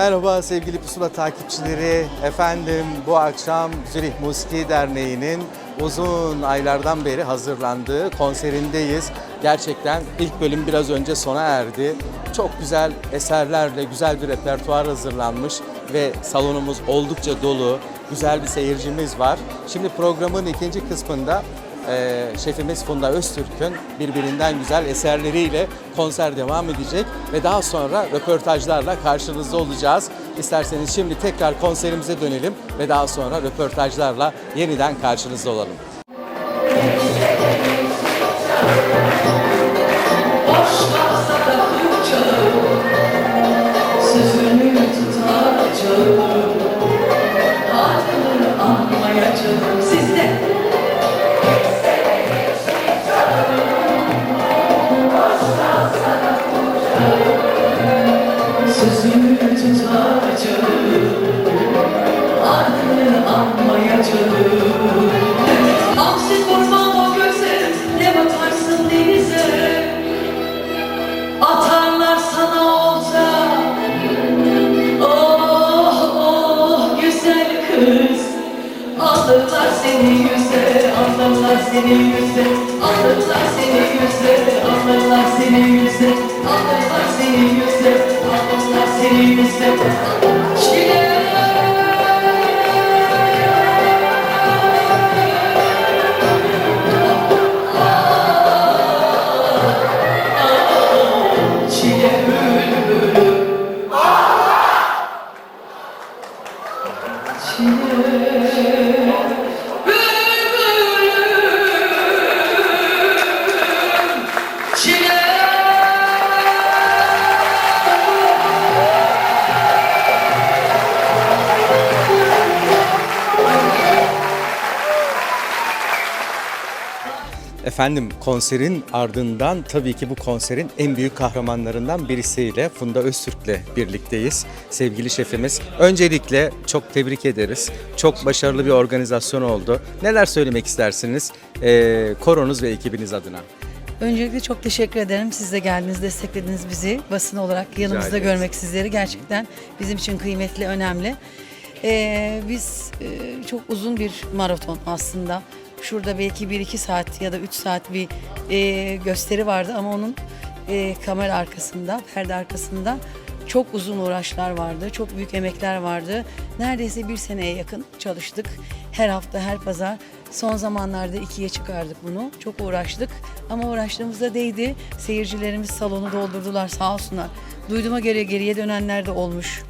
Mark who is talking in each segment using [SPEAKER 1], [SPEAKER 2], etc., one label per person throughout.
[SPEAKER 1] Merhaba sevgili Pusula takipçileri. Efendim bu akşam Zürih Musiki Derneği'nin uzun aylardan beri hazırlandığı konserindeyiz. Gerçekten ilk bölüm biraz önce sona erdi. Çok güzel eserlerle güzel bir repertuar hazırlanmış ve salonumuz oldukça dolu. Güzel bir seyircimiz var. Şimdi programın ikinci kısmında e, şefimiz Funda Öztürk'ün birbirinden güzel eserleriyle konser devam edecek ve daha sonra röportajlarla karşınızda olacağız. İsterseniz şimdi tekrar konserimize dönelim ve daha sonra röportajlarla yeniden karşınızda olalım.
[SPEAKER 2] Alırlar seni yüze Alırlar seni yüze. Alırlar seni yüze Alırlar seni yüze. Alırlar seni yüze Alırlar seni yüze
[SPEAKER 1] Efendim konserin ardından tabii ki bu konserin en büyük kahramanlarından birisiyle Funda Öztürk'le birlikteyiz. Sevgili şefimiz. Öncelikle çok tebrik ederiz. Çok başarılı bir organizasyon oldu. Neler söylemek istersiniz ee, koronuz ve ekibiniz adına?
[SPEAKER 3] Öncelikle çok teşekkür ederim. Siz de geldiniz, desteklediniz bizi. Basın olarak yanımızda görmek sizleri gerçekten bizim için kıymetli, önemli. Ee, biz e, çok uzun bir maraton aslında. Şurada belki 1-2 saat ya da 3 saat bir e, gösteri vardı ama onun e, kamera arkasında, perde arkasında çok uzun uğraşlar vardı, çok büyük emekler vardı. Neredeyse bir seneye yakın çalıştık. Her hafta, her pazar. Son zamanlarda ikiye çıkardık bunu. Çok uğraştık ama uğraştığımızda değdi. Seyircilerimiz salonu doldurdular sağ olsunlar. Duyduğuma göre geriye dönenler de olmuş.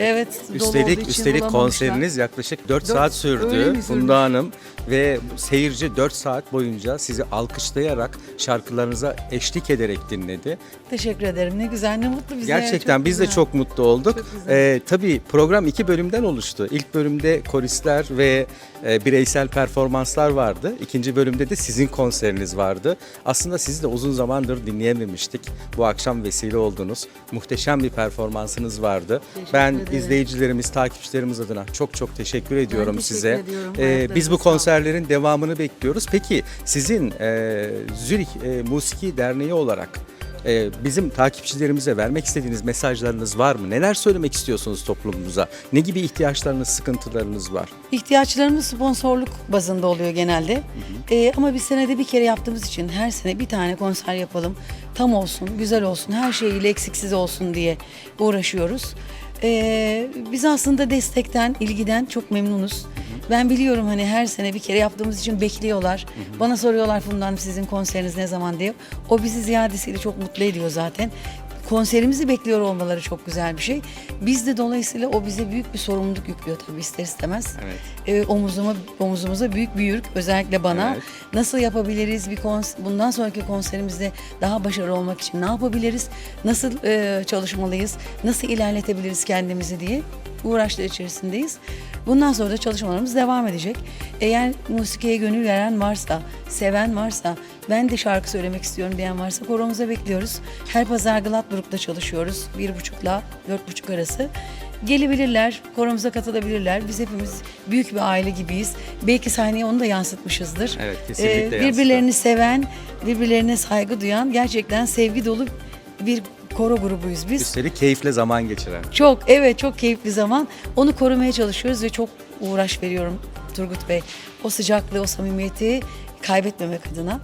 [SPEAKER 3] Evet. dolu olduğu
[SPEAKER 1] Üstelik
[SPEAKER 3] için
[SPEAKER 1] üstelik
[SPEAKER 3] bulamamışlar.
[SPEAKER 1] konseriniz yaklaşık 4
[SPEAKER 3] Dört-
[SPEAKER 1] saat
[SPEAKER 3] öyle
[SPEAKER 1] sürdü
[SPEAKER 3] mi sürdü?
[SPEAKER 1] Funda Hanım ve seyirci 4 saat boyunca sizi alkışlayarak şarkılarınıza eşlik ederek dinledi.
[SPEAKER 3] Teşekkür ederim. Ne güzel, ne mutlu bize.
[SPEAKER 1] Gerçekten
[SPEAKER 3] Çok
[SPEAKER 1] biz de
[SPEAKER 3] güzel.
[SPEAKER 1] çok mutlu olduk.
[SPEAKER 3] Çok güzel.
[SPEAKER 1] Ee, tabii program iki bölümden oluştu. İlk bölümde koristler ve e, bireysel performanslar vardı. İkinci bölümde de sizin konseriniz vardı. Aslında sizi de uzun zamandır dinleyememiştik. Bu akşam vesile oldunuz. Muhteşem bir performansınız vardı.
[SPEAKER 3] Teşekkür
[SPEAKER 1] ben
[SPEAKER 3] ederim.
[SPEAKER 1] izleyicilerimiz, takipçilerimiz adına çok çok teşekkür ediyorum
[SPEAKER 3] teşekkür
[SPEAKER 1] size.
[SPEAKER 3] ediyorum.
[SPEAKER 1] Ee, biz bu
[SPEAKER 3] sağlık.
[SPEAKER 1] Konserlerin devamını bekliyoruz. Peki sizin e, Zürih e, Musiki Derneği olarak ee, bizim takipçilerimize vermek istediğiniz mesajlarınız var mı? Neler söylemek istiyorsunuz toplumumuza? Ne gibi ihtiyaçlarınız, sıkıntılarınız var?
[SPEAKER 3] İhtiyaçlarımız sponsorluk bazında oluyor genelde. Ee, ama biz senede bir kere yaptığımız için her sene bir tane konser yapalım. Tam olsun, güzel olsun, her şeyiyle eksiksiz olsun diye uğraşıyoruz. Ee, biz aslında destekten, ilgiden çok memnunuz. Ben biliyorum hani her sene bir kere yaptığımız için bekliyorlar. Bana soruyorlar Fundan sizin konseriniz ne zaman diye. O bizi ziyadesiyle çok mutlu ediyor zaten konserimizi bekliyor olmaları çok güzel bir şey. Biz de dolayısıyla o bize büyük bir sorumluluk yüklüyor tabii ister istemez.
[SPEAKER 1] Evet.
[SPEAKER 3] Ee, omuzuma, omuzumuza büyük bir yük özellikle bana.
[SPEAKER 1] Evet.
[SPEAKER 3] Nasıl yapabiliriz bir kons- bundan sonraki konserimizde daha başarılı olmak için ne yapabiliriz? Nasıl e, çalışmalıyız? Nasıl ilerletebiliriz kendimizi diye uğraşlar içerisindeyiz. Bundan sonra da çalışmalarımız devam edecek. Eğer musikiye gönül veren varsa, seven varsa, ben de şarkı söylemek istiyorum diyen varsa koromuza bekliyoruz. Her pazar Gladbrook'ta çalışıyoruz. Bir buçukla dört buçuk arası. Gelebilirler, koromuza katılabilirler. Biz hepimiz büyük bir aile gibiyiz. Belki sahneye onu da yansıtmışızdır.
[SPEAKER 1] Evet, kesinlikle
[SPEAKER 3] birbirlerini seven, birbirlerine saygı duyan, gerçekten sevgi dolu bir koro grubuyuz biz.
[SPEAKER 1] Üstelik keyifle zaman geçiren.
[SPEAKER 3] Çok evet çok keyifli zaman. Onu korumaya çalışıyoruz ve çok uğraş veriyorum Turgut Bey. O sıcaklığı, o samimiyeti kaybetmemek adına.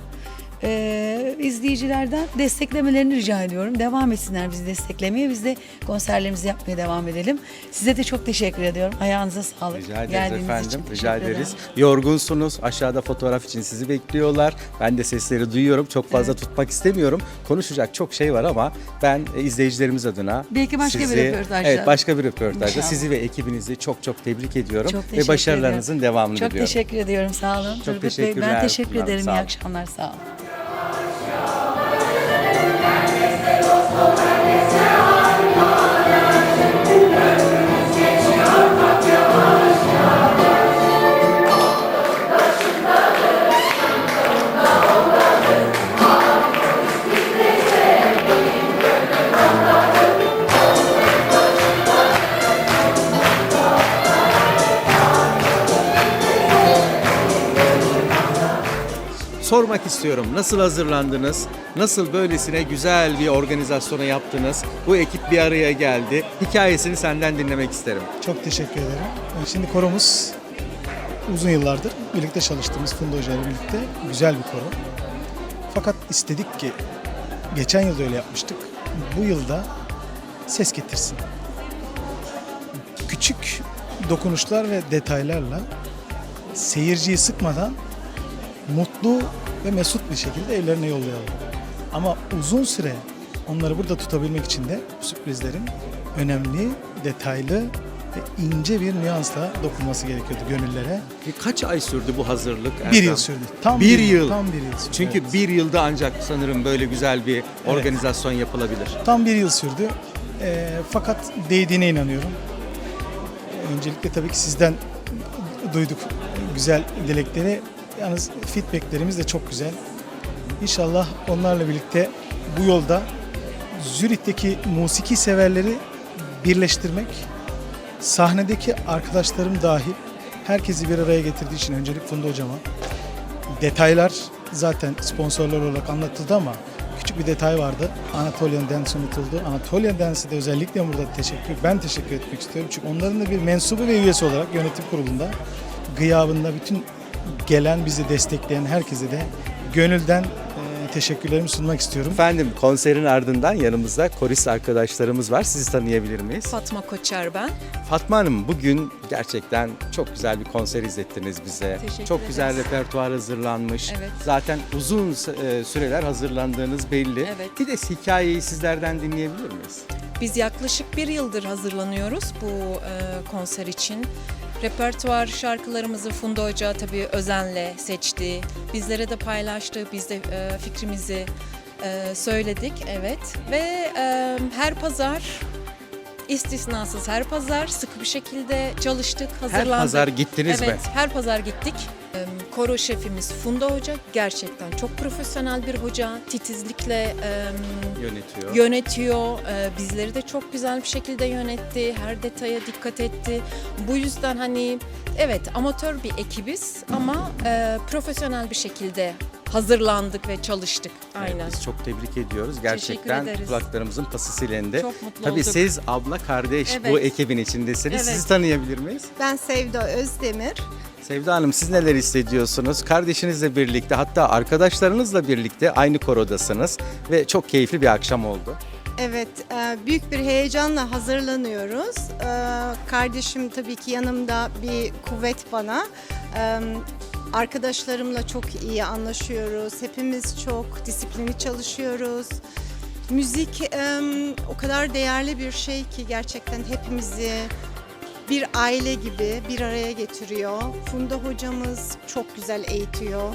[SPEAKER 3] Ee, izleyicilerden desteklemelerini rica ediyorum. Devam etsinler bizi desteklemeye. Biz de konserlerimizi yapmaya devam edelim. Size de çok teşekkür ediyorum. Ayağınıza sağlık.
[SPEAKER 1] Rica ederiz
[SPEAKER 3] Geldiğiniz
[SPEAKER 1] efendim.
[SPEAKER 3] için
[SPEAKER 1] Rica ederiz.
[SPEAKER 3] ederim.
[SPEAKER 1] Yorgunsunuz. Aşağıda fotoğraf için sizi bekliyorlar. Ben de sesleri duyuyorum. Çok fazla tutmak istemiyorum. Konuşacak çok şey var ama ben e, izleyicilerimiz adına
[SPEAKER 3] Belki başka bir
[SPEAKER 1] sizi-
[SPEAKER 3] röportajda.
[SPEAKER 1] Evet, başka bir röportajda
[SPEAKER 3] İnşallah.
[SPEAKER 1] sizi ve ekibinizi çok çok tebrik ediyorum
[SPEAKER 3] Çok
[SPEAKER 1] ve
[SPEAKER 3] teşekkür
[SPEAKER 1] başarılarınızın
[SPEAKER 3] ediyorum.
[SPEAKER 1] devamını
[SPEAKER 3] Çok
[SPEAKER 1] diliyorum.
[SPEAKER 3] teşekkür ediyorum. Sağ olun. Turgut Bey,
[SPEAKER 1] teşekkürler.
[SPEAKER 3] Ben teşekkür ederim. İyi akşamlar. Sağ olun. Bye.
[SPEAKER 1] Sormak istiyorum. Nasıl hazırlandınız? Nasıl böylesine güzel bir organizasyona yaptınız? Bu ekip bir araya geldi. Hikayesini senden dinlemek isterim.
[SPEAKER 4] Çok teşekkür ederim. Şimdi koromuz uzun yıllardır birlikte çalıştığımız Funda Hoca ile birlikte güzel bir koro. Fakat istedik ki geçen yılda öyle yapmıştık. Bu yılda ses getirsin. Küçük dokunuşlar ve detaylarla seyirciyi sıkmadan mutlu ve mesut bir şekilde evlerine yollayalım. Ama uzun süre onları burada tutabilmek için de sürprizlerin önemli, detaylı ve ince bir nüansla dokunması gerekiyordu gönüllere.
[SPEAKER 1] Kaç ay sürdü bu hazırlık?
[SPEAKER 4] Bir
[SPEAKER 1] Erdem?
[SPEAKER 4] yıl sürdü. Tam
[SPEAKER 1] bir yıl.
[SPEAKER 4] Tam bir yıl sürdü.
[SPEAKER 1] Çünkü
[SPEAKER 4] evet.
[SPEAKER 1] bir yılda ancak sanırım böyle güzel bir organizasyon yapılabilir.
[SPEAKER 4] Tam bir yıl sürdü. Ee, fakat değdiğine inanıyorum. Öncelikle tabii ki sizden duyduk güzel dilekleri. Yalnız feedbacklerimiz de çok güzel. İnşallah onlarla birlikte bu yolda Zürih'teki musiki severleri birleştirmek, sahnedeki arkadaşlarım dahil herkesi bir araya getirdiği için öncelik Funda Hocama. Detaylar zaten sponsorlar olarak anlatıldı ama küçük bir detay vardı. Anatolian Dance unutuldu. Anatolian Dance'e de özellikle burada teşekkür, ben teşekkür etmek istiyorum. Çünkü onların da bir mensubu ve üyesi olarak yönetim kurulunda gıyabında bütün gelen bizi destekleyen herkese de gönülden e, teşekkürlerimi sunmak istiyorum.
[SPEAKER 1] Efendim konserin ardından yanımızda korist arkadaşlarımız var. Sizi tanıyabilir miyiz?
[SPEAKER 5] Fatma Koçer ben.
[SPEAKER 1] Fatma Hanım bugün gerçekten çok güzel bir konser izlettiniz bize.
[SPEAKER 5] Teşekkür
[SPEAKER 1] çok güzel
[SPEAKER 5] ederiz.
[SPEAKER 1] repertuar hazırlanmış.
[SPEAKER 5] Evet.
[SPEAKER 1] Zaten uzun e, süreler hazırlandığınız belli.
[SPEAKER 5] Evet.
[SPEAKER 1] Bir de hikayeyi sizlerden dinleyebilir miyiz?
[SPEAKER 5] Biz yaklaşık bir yıldır hazırlanıyoruz bu e, konser için. Repertuar şarkılarımızı Funda Hoca tabii özenle seçti. Bizlere de paylaştı. Biz de e, fikrimizi e, söyledik. Evet. Ve e, her pazar istisnasız her pazar sıkı bir şekilde çalıştık, hazırlandık.
[SPEAKER 1] Her pazar gittiniz mi?
[SPEAKER 5] Evet, her pazar gittik. Koro şefimiz Funda Hoca gerçekten çok profesyonel bir hoca. Titizlikle em,
[SPEAKER 1] Yönetiyor.
[SPEAKER 5] yönetiyor. Ee, Bizleri de çok güzel bir şekilde yönetti. Her detaya dikkat etti. Bu yüzden hani evet amatör bir ekibiz ama e, profesyonel bir şekilde hazırlandık ve çalıştık.
[SPEAKER 1] Evet,
[SPEAKER 5] Aynen.
[SPEAKER 1] biz çok tebrik ediyoruz. Gerçekten
[SPEAKER 5] ederiz.
[SPEAKER 1] kulaklarımızın pası silendi.
[SPEAKER 5] Çok mutlu
[SPEAKER 1] Tabii
[SPEAKER 5] olduk.
[SPEAKER 1] siz abla kardeş bu
[SPEAKER 5] Evet.
[SPEAKER 1] ekibin içindesiniz.
[SPEAKER 5] Evet.
[SPEAKER 1] Sizi tanıyabilir miyiz?
[SPEAKER 6] Ben Sevda Özdemir.
[SPEAKER 1] Sevda Hanım siz neler hissediyorsunuz? Kardeşinizle birlikte hatta arkadaşlarınızla birlikte aynı korodasınız ve çok keyifli bir akşam oldu.
[SPEAKER 6] Evet, e, büyük bir heyecanla hazırlanıyoruz. E, Kardeşim tabii ki yanımda bir kuvvet bana. Arkadaşlarımla çok iyi anlaşıyoruz. Hepimiz çok disiplinli çalışıyoruz. Müzik e, o kadar değerli bir şey ki gerçekten hepimizi bir aile gibi bir araya getiriyor. Funda hocamız çok güzel eğitiyor.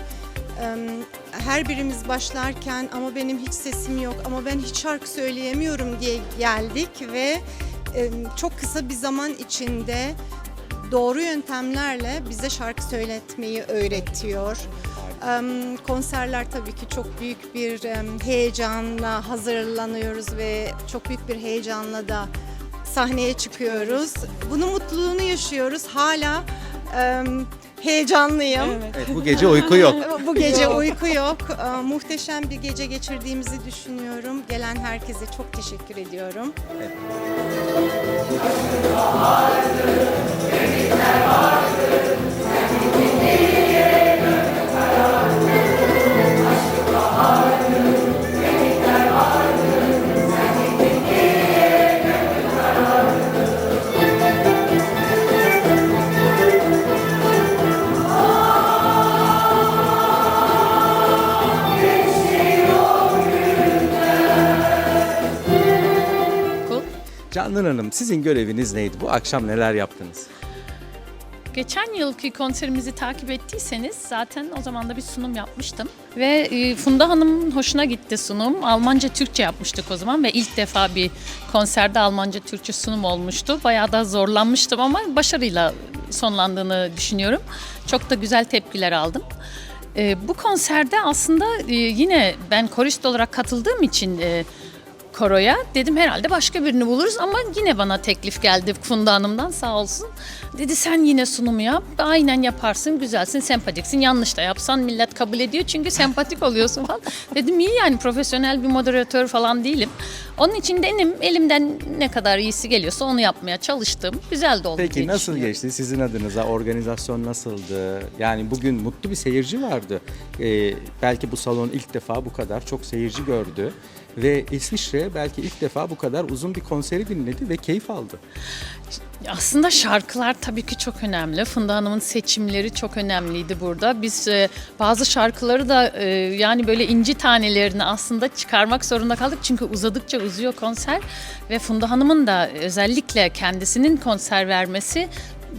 [SPEAKER 6] Her birimiz başlarken ama benim hiç sesim yok ama ben hiç şarkı söyleyemiyorum diye geldik ve çok kısa bir zaman içinde doğru yöntemlerle bize şarkı söyletmeyi öğretiyor. Konserler tabii ki çok büyük bir heyecanla hazırlanıyoruz ve çok büyük bir heyecanla da sahneye çıkıyoruz. Bunun mutluluğunu yaşıyoruz. Hala heyecanlıyım.
[SPEAKER 1] Evet, bu gece uyku yok.
[SPEAKER 6] Bu gece uyku yok. Muhteşem bir gece geçirdiğimizi düşünüyorum. Gelen herkese çok teşekkür ediyorum.
[SPEAKER 1] Candan Hanım sizin göreviniz neydi? Bu akşam neler yaptınız?
[SPEAKER 7] Geçen yılki konserimizi takip ettiyseniz zaten o zaman da bir sunum yapmıştım. Ve e, Funda Hanım'ın hoşuna gitti sunum. Almanca Türkçe yapmıştık o zaman ve ilk defa bir konserde Almanca Türkçe sunum olmuştu. Bayağı da zorlanmıştım ama başarıyla sonlandığını düşünüyorum. Çok da güzel tepkiler aldım. E, bu konserde aslında e, yine ben korist olarak katıldığım için koroya. Dedim herhalde başka birini buluruz ama yine bana teklif geldi Funda Hanım'dan sağ olsun. Dedi sen yine sunumu yap. Aynen yaparsın, güzelsin, sempatiksin. Yanlış da yapsan millet kabul ediyor çünkü sempatik oluyorsun falan. Dedim iyi yani profesyonel bir moderatör falan değilim. Onun için benim elimden ne kadar iyisi geliyorsa onu yapmaya çalıştım. Güzel de oldu
[SPEAKER 1] Peki
[SPEAKER 7] diye
[SPEAKER 1] nasıl
[SPEAKER 7] düşünüyorum.
[SPEAKER 1] geçti sizin adınıza? Organizasyon nasıldı? Yani bugün mutlu bir seyirci vardı. Ee, belki bu salon ilk defa bu kadar çok seyirci gördü. Ve İsviçre belki ilk defa bu kadar uzun bir konseri dinledi ve keyif aldı.
[SPEAKER 7] Aslında şarkılar tabii ki çok önemli. Funda Hanım'ın seçimleri çok önemliydi burada. Biz e, bazı şarkıları da e, yani böyle inci tanelerini aslında çıkarmak zorunda kaldık. Çünkü uzadıkça uzuyor konser ve Funda Hanım'ın da özellikle kendisinin konser vermesi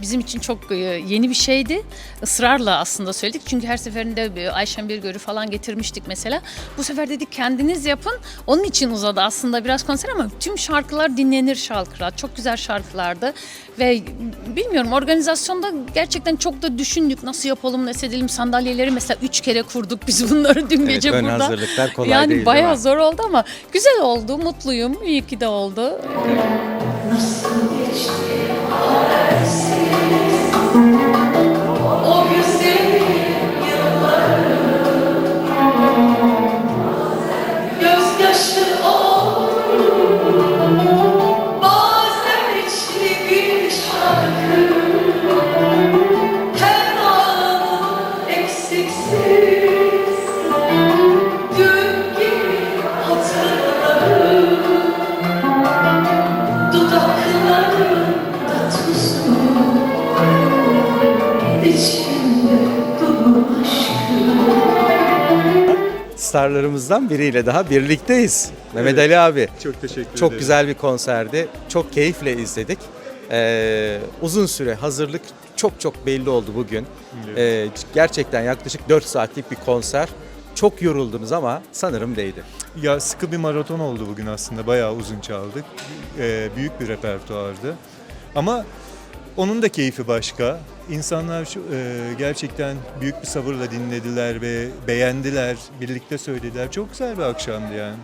[SPEAKER 7] bizim için çok e, yeni bir şeydi. Israrla aslında söyledik. Çünkü her seferinde e, Ayşen Birgör'ü falan getirmiştik mesela. Bu sefer dedik kendiniz yapın. Onun için uzadı aslında biraz konser ama tüm şarkılar dinlenir şarkılar. Çok güzel şarkılardı. Ve bilmiyorum organizasyonda gerçekten çok da düşündük. Nasıl yapalım, nasıl edelim sandalyeleri mesela üç kere kurduk biz bunları dün
[SPEAKER 1] Evet,
[SPEAKER 7] gece
[SPEAKER 1] ön
[SPEAKER 7] burada.
[SPEAKER 1] hazırlıklar kolay
[SPEAKER 7] yani
[SPEAKER 1] değil, değil
[SPEAKER 7] bayağı zor oldu ama güzel oldu. Mutluyum. İyi ki de oldu.
[SPEAKER 2] O
[SPEAKER 1] Starlarımızdan biriyle daha birlikteyiz. Mehmet Ali abi.
[SPEAKER 8] Çok teşekkür
[SPEAKER 1] Çok
[SPEAKER 8] ederim.
[SPEAKER 1] güzel bir konserdi. Çok keyifle izledik. Ee, uzun süre hazırlık çok çok belli oldu bugün. Ee, gerçekten yaklaşık 4 saatlik bir konser. Çok yoruldunuz ama sanırım değdi.
[SPEAKER 8] Ya sıkı bir maraton oldu bugün aslında. Bayağı uzun çaldık. Ee, büyük bir repertuardı. Ama onun da keyfi başka. İnsanlar e, gerçekten büyük bir sabırla dinlediler ve beğendiler. Birlikte söylediler. Çok güzel bir akşamdı yani.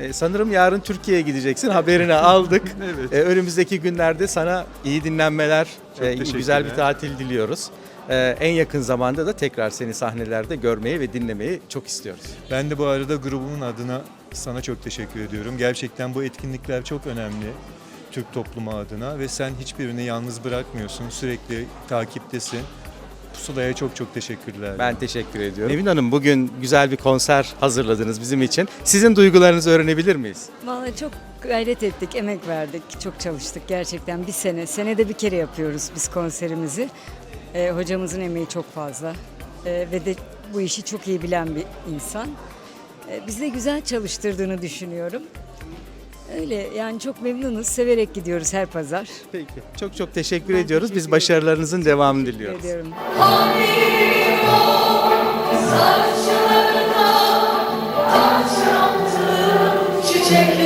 [SPEAKER 1] Ee, sanırım yarın Türkiye'ye gideceksin. Haberini aldık.
[SPEAKER 8] Evet.
[SPEAKER 1] Ee, önümüzdeki günlerde sana iyi dinlenmeler, e, güzel bir tatil diliyoruz. Ee, en yakın zamanda da tekrar seni sahnelerde görmeyi ve dinlemeyi çok istiyoruz.
[SPEAKER 8] Ben de bu arada grubumun adına sana çok teşekkür ediyorum. Gerçekten bu etkinlikler çok önemli. Türk toplumu adına ve sen hiçbirini yalnız bırakmıyorsun. Sürekli takiptesin. Pusula'ya çok çok teşekkürler.
[SPEAKER 1] Ben teşekkür ediyorum. Nevin Hanım bugün güzel bir konser hazırladınız bizim için. Sizin duygularınızı öğrenebilir miyiz?
[SPEAKER 9] Vallahi çok gayret ettik, emek verdik, çok çalıştık gerçekten bir sene. Senede bir kere yapıyoruz biz konserimizi. Ee, hocamızın emeği çok fazla Ee, ve de bu işi çok iyi bilen bir insan. Ee, bizi de güzel çalıştırdığını düşünüyorum. Öyle yani çok memnunuz, severek gidiyoruz her pazar.
[SPEAKER 1] Peki. Çok çok teşekkür
[SPEAKER 9] Ben
[SPEAKER 1] ediyoruz.
[SPEAKER 9] teşekkür
[SPEAKER 1] Biz
[SPEAKER 9] ederim.
[SPEAKER 1] başarılarınızın devamını diliyoruz.
[SPEAKER 9] Ediyorum.
[SPEAKER 2] Saçlarına Çiçek